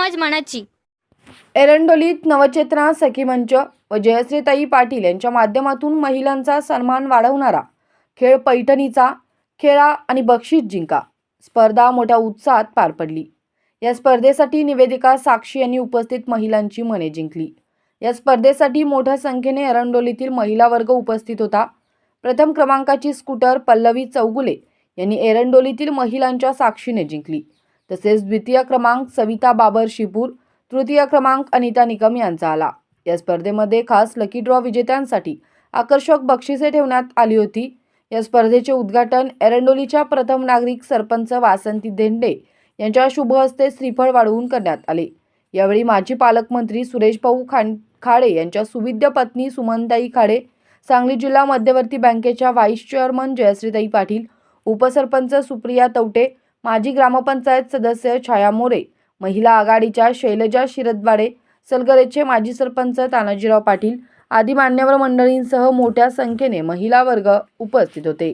मानाची. एरंडोलीत नवचेतना सखी मंच व जयश्रीताई पाटील यांच्या माध्यमातून महिलांचा सन्मान वाढवणारा खेळ पैठणीचा खेळा आणि बक्षीस जिंका. स्पर्धा मोठ्या उत्साहात पार पडली. या स्पर्धेसाठी निवेदिका साक्षी यांनी उपस्थित महिलांची मने जिंकली. या स्पर्धेसाठी मोठ्या संख्येने एरंडोलीतील महिला वर्ग उपस्थित होता. प्रथम क्रमांकाची स्कूटर पल्लवी चौगुले यांनी एरंडोलीतील महिलांच्या साक्षीने जिंकली. तसेच द्वितीय क्रमांक सविता बाबर शिपूर तृतीय क्रमांक अनिता निकम यांचा आला. या स्पर्धेमध्ये खास लकी ड्रॉ विजेत्यांसाठी आकर्षक बक्षिसे ठेवण्यात आली होती. या स्पर्धेचे उद्घाटन एरंडोलीच्या प्रथम नागरिक सरपंच वासंती धेंडे यांच्या शुभ हस्ते श्रीफळ वाढवून करण्यात आले. यावेळी माजी पालकमंत्री सुरेश भाऊ खान खाडे यांच्या सुविद्य पत्नी सुमनताई खाडे सांगली जिल्हा मध्यवर्ती बँकेच्या व्हाईस चेअरमन जयश्रीताई पाटील उपसरपंच सुप्रिया तवटे माजी ग्रामपंचायत सदस्य छाया मोरे महिला आघाडीच्या शैलजा शिरदवाडे सलगरेचे माजी सरपंच तानाजीराव पाटील आदी मान्यवर मंडळींसह मोठ्या संख्येने महिला वर्ग उपस्थित होते.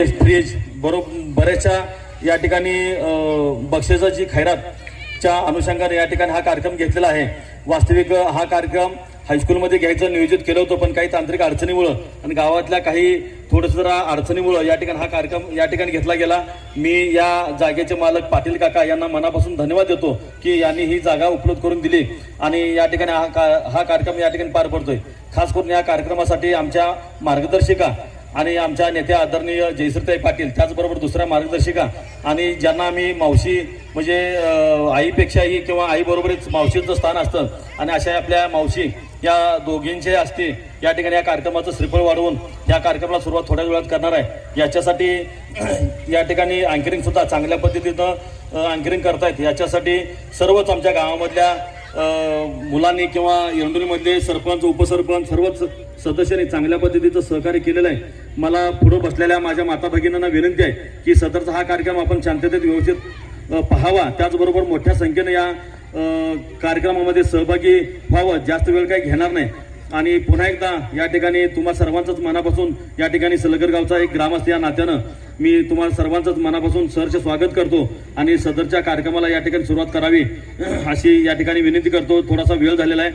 फ्रीज बरोबर बऱ्याचशा या ठिकाणी अं, बक्षिसाची खैरातच्या अनुषंगाने या ठिकाणी हा कार्यक्रम घेतलेला आहे. वास्तविक हा कार्यक्रम हायस्कूलमध्ये घ्यायचं नियोजित केलं होतं पण काही तांत्रिक अडचणीमुळं आणि गावातल्या काही थोडंसं जरा अडचणीमुळं या ठिकाणी हा कार्यक्रम या ठिकाणी घेतला गेला. मी या जागेचे मालक पाटील काका यांना मनापासून धन्यवाद देतो की यांनी ही जागा उपलब्ध करून दिली आणि या ठिकाणी हा का हा कार्यक्रम या ठिकाणी पार पडतोय. खास करून या कार्यक्रमासाठी आमच्या मार्गदर्शिका आणि आमच्या नेत्या आदरणीय जयश्रीताई पाटील त्याचबरोबर दुसऱ्या मार्गदर्शिका आणि ज्यांना आम्ही मावशी म्हणजे आईपेक्षाही किंवा आईबरोबरच मावशीचं स्थान असतं आणि अशा आपल्या मावशी या दोघींचे असते या ठिकाणी या कार्यक्रमाचं श्रीफळ वाढवून या कार्यक्रमाला सुरुवात थोड्या वेळात करणार आहे. याच्यासाठी या ठिकाणी अँकरिंग सुद्धा चांगल्या पद्धतीनं अँकरिंग करतायत. याच्यासाठी सर्वच आमच्या गावामधल्या मुलांनी किंवा एरंडोलीमधले सरपंच उपसरपंच सर्वच सदस्यांनी चांगल्या पद्धतीचं सहकार्य केलेलं आहे. मला पुढे बसलेल्या माझ्या माता भगिनींना विनंती आहे की सदरचा हा कार्यक्रम आपण शांततेत व्यवस्थित पाहावा. त्याचबरोबर मोठ्या संख्येने या कार्यक्रमामध्ये सहभागी व्हावं. जास्त वेळ काही घेणार नाही. आणि पुन्हा एकदा या ठिकाणी तुम्हा सर्वांचंच मनापासून या ठिकाणी सलगर गावचा एक ग्रामस्थ या नात्यानं मी तुम्हाला सर्वांचंच मनापासून सरचे स्वागत करतो आणि सदरच्या कार्यक्रमाला या ठिकाणी सुरुवात करावी अशी या ठिकाणी विनंती करतो. थोडासा वेळ झालेला आहे.